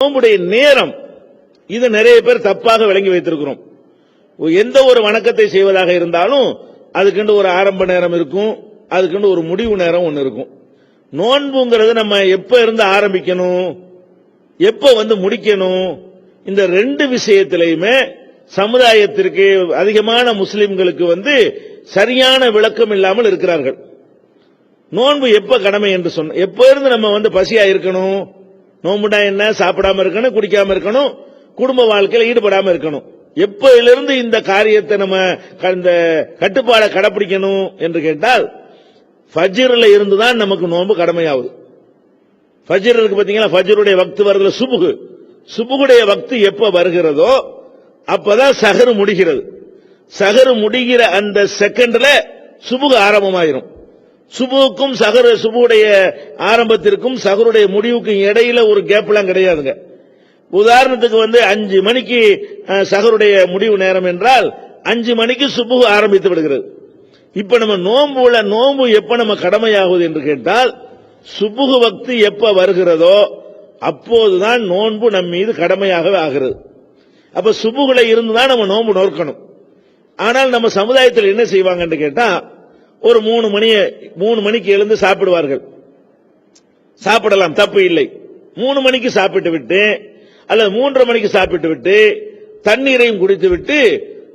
நோம்புடைய நேரம். இது நிறைய பேர் தப்பாக விளங்கி வைத்திருக்கிறோம். எந்த ஒரு வணக்கத்தை செய்வதாக இருந்தாலும் அதுக்குண்டு ஒரு ஆரம்ப நேரம் இருக்கும் அதுக்குண்டு ஒரு முடிவு நேரம் ஒன்று இருக்கும். நோன்புங்கிறது நம்ம எப்ப இருந்து ஆரம்பிக்கணும்? எப்ப வந்து முடிக்கணும்? இந்த ரெண்டு விஷயத்திலையுமே சமுதாயத்திற்கு அதிகமான முஸ்லிம்களுக்கு வந்து சரியான விளக்கம் இல்லாமல் இருக்கிறார்கள். நோன்பு எப்ப கடமை என்று சொன்ன எப்ப இருந்து நம்ம வந்து பசியா இருக்கணும்? நோம்புனா என்ன? சாப்பிடாம இருக்கணும் குடிக்காம இருக்கணும் குடும்ப வாழ்க்கையில் ஈடுபடாம இருக்கணும். எப்பயிலிருந்து இந்த காரியத்தை நம்ம இந்த கட்டுப்பாடை கடைபிடிக்கணும் என்று கேட்டால் ஃபஜ்ரில் இருந்து தான் நமக்கு நோன்பு கடமையாகுது. ஃபஜ்ர் இருக்கு பார்த்தீங்களா ஃபஜ்ருடைய வக்து வருதுல சுபுகு. சுபுகுடைய வக்து எப்ப வருகிறதோ அப்பதான் சகரு முடிகிறது. சகரு முடிகிற அந்த செகண்ட்ல சுபுகு ஆரம்பமாயிரும். சுபுவுக்கும் சகர் சுபுடைய ஆரம்பத்திற்கும் சகருடைய முடிவுக்கும் இடையில ஒரு கேப்லாம் கிடையாதுங்க. உதாரணத்துக்கு வந்து அஞ்சு மணிக்கு சகருடைய முடிவு நேரம் என்றால் அஞ்சு மணிக்கு சுபுகு ஆரம்பித்து விடுகிறது. இப்ப நம்ம நோம்புல நோம்பு எப்ப நம்ம கடமையாகுது என்று கேட்டால் சுபுகு வக்து எப்ப வருகிறதோ அப்போதுதான் நோன்பு நம் மீது கடமையாகவே ஆகிறது. அப்ப சுபுகுல இருந்து தான் நம்ம நோன்பு நோக்கணும். ஆனால் நம்ம சமுதாயத்தில் என்ன செய்வாங்கன்னு கேட்டா ஒரு மூணு மணியை மூணு மணிக்கு எழுந்து சாப்பிடுவார்கள். சாப்பிடலாம் தப்பு இல்லை. மூணு மணிக்கு சாப்பிட்டு விட்டு அல்லது மூன்றரை மணிக்கு சாப்பிட்டு விட்டு தண்ணீரையும் குடித்து விட்டு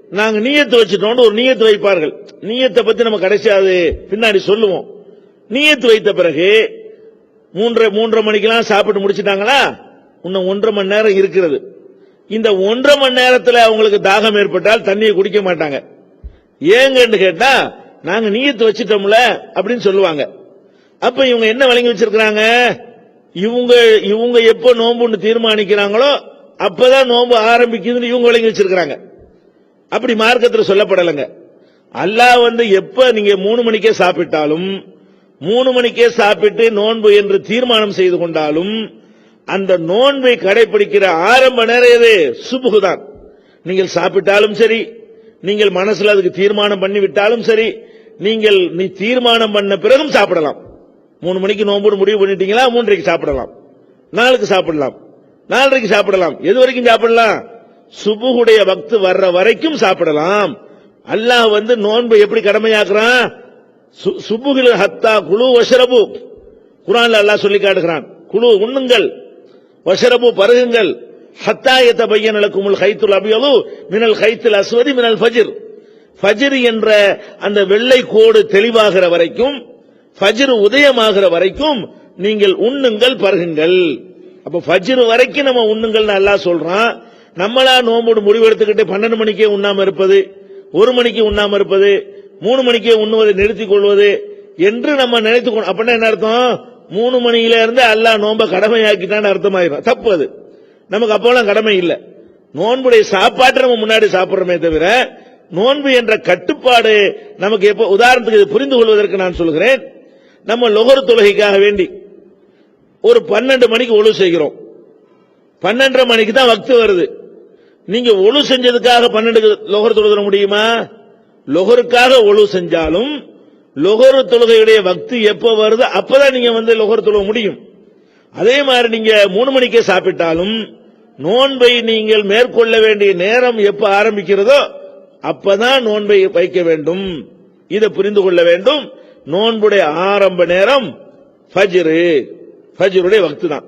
நாங்க நீயத்து வச்சுட்டோம்னு ஒரு நீயத்து வைப்பார்கள். நீயத்தை பத்தி நம்ம கடைசியா அது பின்னாடி சொல்லுவோம். நீயத்து வைத்த பிறகு மூன்றரை மூன்றரை மணிக்கெல்லாம் சாப்பிட்டு முடிச்சிட்டாங்களா? இன்னும் ஒன்றரை மணி நேரம் இருக்கிறது. இந்த ஒன்றரை மணி நேரத்தில் அவங்களுக்கு தாகம் ஏற்பட்டால் தண்ணியை குடிக்க மாட்டாங்க. ஏங்கன்னு கேட்டா நாங்க நீயத்து வச்சிட்டோம்ல அப்படின்னு சொல்லுவாங்க. அப்ப இவங்க என்ன வழங்கி வச்சிருக்கிறாங்க? இவங்க இவங்க எப்ப நோம்புன்னு தீர்மானிக்கிறாங்களோ அப்பதான் நோன்பு ஆரம்பிக்குதுன்னு இவங்க வழங்கி வச்சிருக்கிறாங்க. அப்படி மார்க்கத்தில் சொல்லப்படலைங்க. அல்லாஹ் வந்து எப்ப நீங்க மூணு மணிக்கே சாப்பிட்டாலும் மூணு மணிக்கே சாப்பிட்டு நோன்பு என்று தீர்மானம் செய்து கொண்டாலும் அந்த நோன்பை கடைபிடிக்கிற ஆரம்ப நேரம் எது? சுபுகுதான் நீங்கள் சாப்பிட்டாலும் சரி நீங்கள் மனசுல அதுக்கு தீர்மானம் பண்ணி விட்டாலும் சரி நீங்கள் நீ தீர்மானம் பண்ண பிறகும் சாப்பிடலாம். மூணு மணிக்கு நோன்பு முடிவு பண்ணிட்டீங்களா மூன்றைக்கு சாப்பிடலாம். நாளுக்கு சாப்பிடலாம். நாலரைக்கு சாப்பிடலாம். எது வரைக்கும் சாப்பிடலாம்? சுபுகுடைய பக்து வர்ற வரைக்கும் சாப்பிடலாம். அல்லாஹ் வந்து நோன்பு எப்படி கடமையாக்குறான்? சு- சுபுகில் ஹத்தா குழு வஷரபு. குரான்ல அல்லாஹ் சொல்லி காட்டுகிறான். குழு உண்ணுங்கள் வஷரபு பருகுங்கள். ஹத்தாயத்த பையன் இலக்குமுல் ஹைத்துல் அபியலு மினல் ஹைத்துல் அஸ்வதி மினல் ஃபஜிர். ஃபஜிர் என்ற அந்த வெள்ளை கோடு தெளிவாகிற வரைக்கும் ஃபஜிர் உதயமாகிற வரைக்கும் நீங்கள் உண்ணுங்கள் பருகுங்கள். அப்ப ஃபஜிர் வரைக்கும் நம்ம உண்ணுங்கள் நல்லா சொல்றான். நம்மளா நோம்போடு முடிவெடுத்துக்கிட்டு பன்னெண்டு மணிக்கே உண்ணாம இருப்பது ஒரு மணிக்கு உண்ணாம இருப்பது மூணு மணிக்கே உண்ணுவதை நிறுத்திக் கொள்வது என்று நம்ம நினைத்துக்கணும் அப்படின்னா என்ன அர்த்தம்? மூணு மணியில இருந்து அல்லாஹ் நோம்ப கடமையாக்கிட்டான்னு அர்த்தமாயிரும். தப்பு அது. நமக்கு அப்போலாம் கடமை இல்லை. நோன்புடைய சாப்பாட்டை நம்ம முன்னாடி சாப்பிட்றோமே தவிர நோன்பு என்ற கட்டுப்பாடு நமக்கு எப்போ உதாரணத்துக்கு இது புரிந்து கொள்வதற்கு நான் சொல்கிறேன். நம்ம லொகர் தொழுகைக்காக வேண்டி ஒரு பன்னெண்டு மணிக்கு ஒழு செய்கிறோம். பன்னெண்டரை மணிக்கு தான் வக்து வருது. நீங்க ஒழு செஞ்சதுக்காக பன்னெண்டு லொகர் தொழுத முடியுமா? லொகருக்காக ஒழு செஞ்சாலும் லொகரு தொழுகையுடைய வக்து எப்போ வருது அப்பதான் நீங்க வந்து லொகர் தொழுவ முடியும். அதே மாதிரி நீங்க மூணு மணிக்கே சாப்பிட்டாலும் நோன்பை நீங்கள் மேற்கொள்ள வேண்டிய நேரம் எப்ப ஆரம்பிக்கிறதோ அப்பதான் நோன்பை வைக்க வேண்டும். இதை புரிந்து கொள்ள வேண்டும். நோன்புடைய ஆரம்ப நேரம் ஃபஜ்ரு. ஃபஜ்ருடைய வக்து தான்